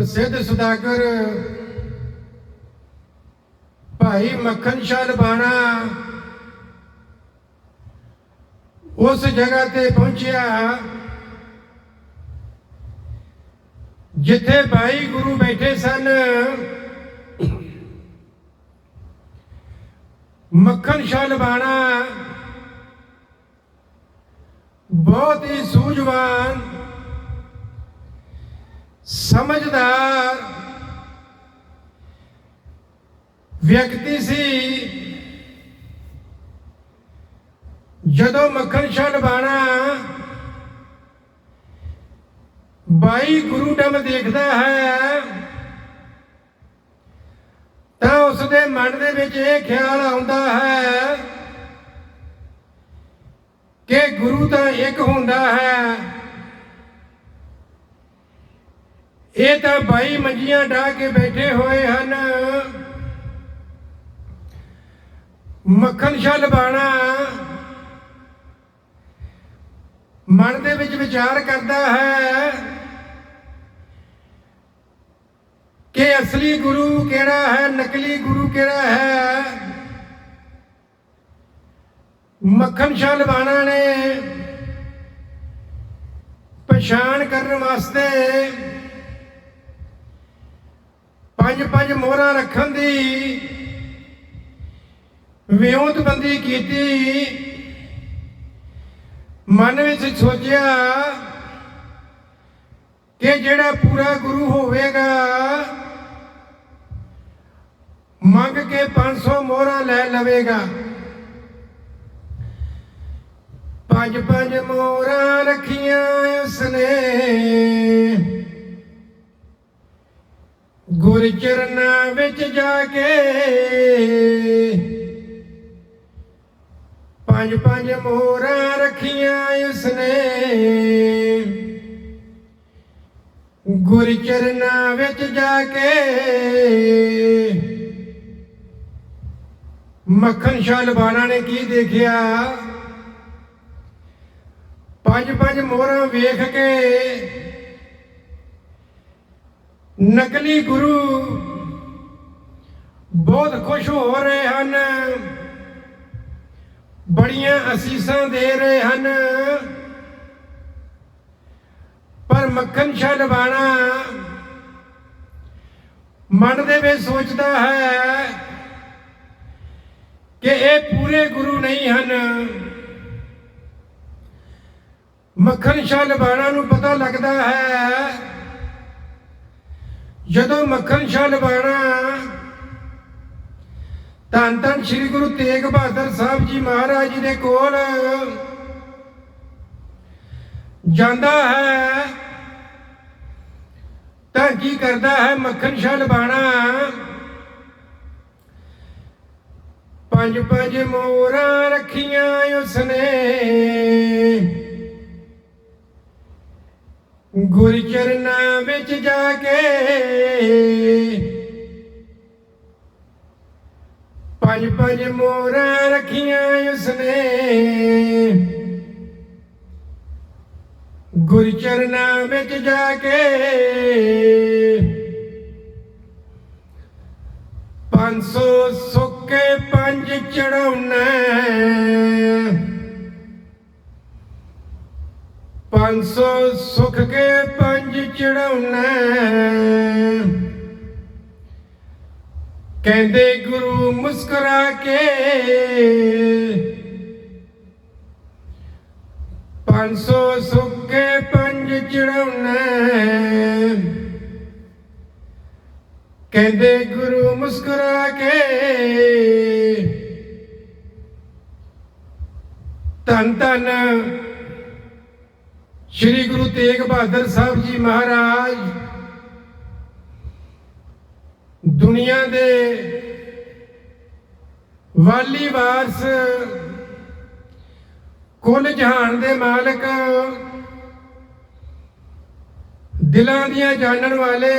ਪ੍ਰਸਿੱਧ ਸੁਦਾਗਰ, ਭਾਈ ਮੱਖਣ ਸ਼ਾਹ ਲਬਾਣਾ ਉਸ ਜਗ੍ਹਾ ਤੇ ਪਹੁੰਚਿਆ ਜਿੱਥੇ ਭਾਈ ਗੁਰੂ ਬੈਠੇ ਸਨ। ਮੱਖਣ ਸ਼ਾਹ ਲਬਾਣਾ ਬਹੁਤ ਹੀ ਸੂਝਵਾਨ ਸਮਝਦਾਰ ਵਿਅਕਤੀ ਸੀ। ਜਦੋਂ ਮੱਖਣ ਸ਼ਾਹ ਲਬਾਣਾ ਬਾਈ ਗੁਰੂ ਡਮ ਦੇਖਦਾ ਹੈ, ਤਾਂ ਉਸ ਦੇ ਮਨ ਦੇ ਵਿੱਚ ਇਹ ਖਿਆਲ ਆਉਂਦਾ ਹੈ ਕਿ ਗੁਰੂ ਤਾਂ ਇੱਕ ਹੁੰਦਾ ਹੈ। ਇਹ ਤਾਂ ਬਾਈ ਮੰਜੀਆਂ ਢਾ ਕੇ ਬੈਠੇ ਹੋਏ ਹਨ। ਮੱਖਣ ਸ਼ਾਹ ਲਬਾਣਾ। ਮਨ ਦੇ ਵਿੱਚ ਵਿਚਾਰ ਕਰਦਾ ਹੈ ਕਿ ਅਸਲੀ ਗੁਰੂ ਕਿਹੜਾ ਹੈ, ਨਕਲੀ ਗੁਰੂ ਕਿਹੜਾ ਹੈ। ਮੱਖਣ ਸ਼ਾਹ ਲਬਾਣਾ ਨੇ ਪਛਾਣ ਕਰਨ ਵਾਸਤੇ ਪੰਜ ਪੰਜ ਮੋਹਰਾਂ ਰੱਖਣ ਦੀ। ਵਿਉਂਤਬੰਦੀ ਕੀਤੀ। ਮਨ ਵਿੱਚ ਸੋਚਿਆ ਕਿ ਜਿਹੜਾ ਪੂਰਾ ਗੁਰੂ ਹੋਵੇਗਾ, ਮੰਗ ਕੇ 500 ਮੋਹਰਾਂ ਲੈ ਲਵੇਗਾ। ਪੰਜ ਪੰਜ ਮੋਹਰਾਂ ਰੱਖੀਆਂ ਉਸਨੇ। ਗੁਰ ਚਰਨਾਂ ਵਿੱਚ ਜਾ ਕੇ ਪੰਜ ਪੰਜ ਮੋਹਰਾਂ ਰੱਖੀਆਂ ਉਸਨੇ। ਗੁਰ ਚਰਨਾਂ ਵਿੱਚ ਜਾ ਕੇ ਮੱਖਣ ਸ਼ਾਹ ਲਬਾਣਾ ਨੇ ਕੀ ਦੇਖਿਆ? ਪੰਜ ਪੰਜ ਮੋਹਰਾਂ ਵੇਖ ਕੇ ਨਕਲੀ ਗੁਰੂ ਬਹੁਤ ਖੁਸ਼ ਹੋ ਰਹੇ ਹਨ। ਬੜੀਆਂ ਅਸੀਸਾਂ ਦੇ ਰਹੇ ਹਨ। ਪਰ ਮੱਖਣ ਸ਼ਾਹ ਲਬਾਣਾ ਮਨ ਦੇ ਵਿੱਚ ਸੋਚਦਾ ਹੈ ਕਿ ਇਹ ਪੂਰੇ ਗੁਰੂ ਨਹੀਂ ਹਨ। ਮੱਖਣ ਸ਼ਾਹ ਲਬਾਣਾ ਨੂੰ ਪਤਾ ਲੱਗਦਾ ਹੈ ਜਦੋਂ ਮੱਖਣ ਸ਼ਾਹ ਲਬਾਣਾ ਧੰਨ ਧੰਨ ਸ੍ਰੀ ਗੁਰੂ ਤੇਗ ਬਹਾਦਰ ਸਾਹਿਬ ਜੀ ਮਹਾਰਾਜ ਜੀ ਦੇ ਕੋਲ ਜਾਂਦਾ ਹੈ ਤਾਂ ਕੀ ਕਰਦਾ ਹੈ ਮੱਖਣ ਸ਼ਾਹ ਲਬਾਣਾ ਪੰਜ ਪੰਜ ਮੋਹਰਾਂ ਰੱਖੀਆਂ ਉਸਨੇ। ਗੁਰ ਚਰਨਾਂ ਵਿੱਚ ਜਾ ਕੇ ਪੰਜ ਪੰਜ ਮੋਹਰਾਂ ਰੱਖੀਆਂ ਉਸਨੇ। ਗੁਰ ਚਰਨਾਂ ਵਿੱਚ ਜਾ ਕੇ ਪੰਜ ਸੌ ਸੁੱਕੇ ਪੰਜ ਚੜਾਉਣਾ। ਪੰਜ ਸੌ ਸੁੱਖ ਕੇ ਪੰਜ ਚੜਾਉਣਾ ਕਹਿੰਦੇ ਗੁਰੂ ਮੁਸਕਰਾ ਕੇ ਪੰਜ ਸੌ ਸੁੱਕੇ ਪੰਜ ਚੜਾਉਣਾ ਕਹਿੰਦੇ ਗੁਰੂ ਮੁਸਕਰਾ ਕੇ ਧੰਨ ਧੰਨ ਸ੍ਰੀ ਗੁਰੂ ਤੇਗ ਬਹਾਦਰ ਸਾਹਿਬ ਜੀ ਮਹਾਰਾਜ, ਦੁਨੀਆ ਦੇ ਵਾਲੀ ਵਾਰਸ ਕੁੱਲ ਜਹਾਨ ਦੇ ਮਾਲਕ ਦਿਲਾਂ ਦੀਆਂ ਜਾਣਨ ਵਾਲੇ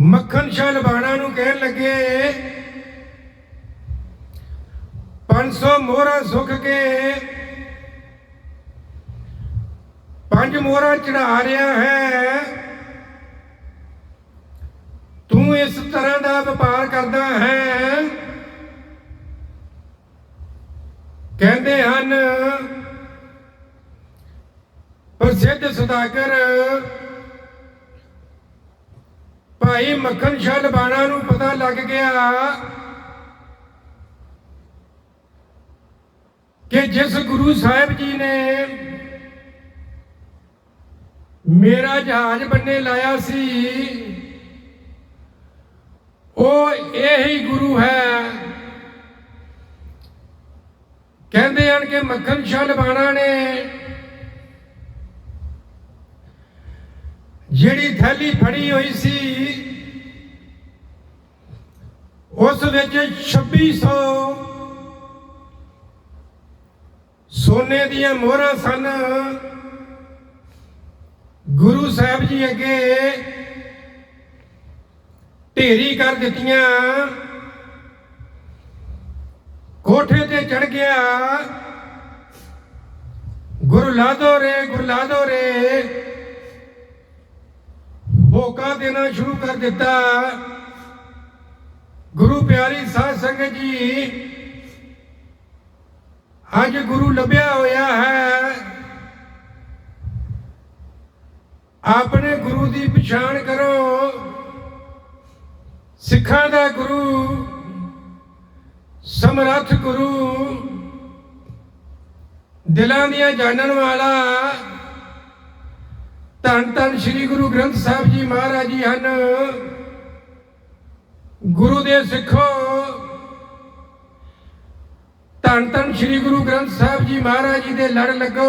ਮੱਖਣ ਸ਼ਾਹ ਲਬਾਣਾ ਨੂੰ ਕਹਿਣ ਲੱਗੇ 500 ਮੋਹਰਾਂ ਸੁੱਖ ਕੇ ਪੰਜ ਮੋਹਰਾਂ ਚੜਾ ਰਿਹਾ ਹੈ। ਤੂੰ ਇਸ ਤਰ੍ਹਾਂ ਦਾ ਵਪਾਰ ਕਰਦਾ ਹੈ। ਕਹਿੰਦੇ ਹਨ, ਪ੍ਰਸਿੱਧ ਸੁਦਾਗਰ, ਭਾਈ ਮੱਖਣ ਸ਼ਾਹ ਲਬਾਣਾ ਨੂੰ ਪਤਾ ਲੱਗ ਗਿਆ ਕਿ ਜਿਸ ਗੁਰੂ ਸਾਹਿਬ ਜੀ ਨੇ ਮੇਰਾ ਜਹਾਜ਼ ਬੰਨੇ ਲਾਇਆ ਸੀ। ਉਹ ਇਹੀ ਗੁਰੂ ਹੈ। ਕਹਿੰਦੇ ਹਨ ਕਿ ਮੱਖਣ ਸ਼ਾਹ ਲਬਾਣਾ ਨੇ। ਜਿਹੜੀ ਥੈਲੀ ਫੜੀ ਹੋਈ ਸੀ, ਉਸ ਵਿੱਚ 2600 ਸੋਨੇ ਦੀਆਂ ਮੋਹਰਾਂ ਸਨ। ਗੁਰੂ ਸਾਹਿਬ ਜੀ ਅੱਗੇ ਢੇਰੀ ਕਰ ਦਿੱਤੀਆਂ। ਕੋਠੇ ਤੇ ਚੜ ਗਿਆ। ਗੁਰੂ ਲਾਦੋ ਰੇ, ਗੁਰੂ ਲਾਦੋ ਰੇ। ਹੋਕਾ ਦੇਣਾ ਸ਼ੁਰੂ ਕਰ ਦਿੱਤਾ। ਗੁਰੂ ਪਿਆਰੀ ਸਾਧ ਸੰਗਤ ਜੀ, ਅੱਜ ਗੁਰੂ ਲੱਭਿਆ ਹੋਇਆ ਹੈ। ਆਪਣੇ ਗੁਰੂ ਦੀ ਪਛਾਣ ਕਰੋ। ਸਿੱਖਾਂ ਦਾ ਗੁਰੂ, ਸਮਰੱਥ ਗੁਰੂ, ਦਿਲਾਂ ਦੀਆਂ ਜਾਣਨ ਵਾਲਾ, ਧੰਨ ਧੰਨ ਸ੍ਰੀ ਗੁਰੂ ਗ੍ਰੰਥ ਸਾਹਿਬ ਜੀ ਮਹਾਰਾਜ ਜੀ ਹਨ। ਗੁਰੂ ਦੇ ਸਿੱਖੋ। ਧੰਨ ਧੰਨ ਸ੍ਰੀ ਗੁਰੂ ਗ੍ਰੰਥ ਸਾਹਿਬ ਜੀ ਮਹਾਰਾਜ ਜੀ ਦੇ ਲੜ ਲੱਗੋ।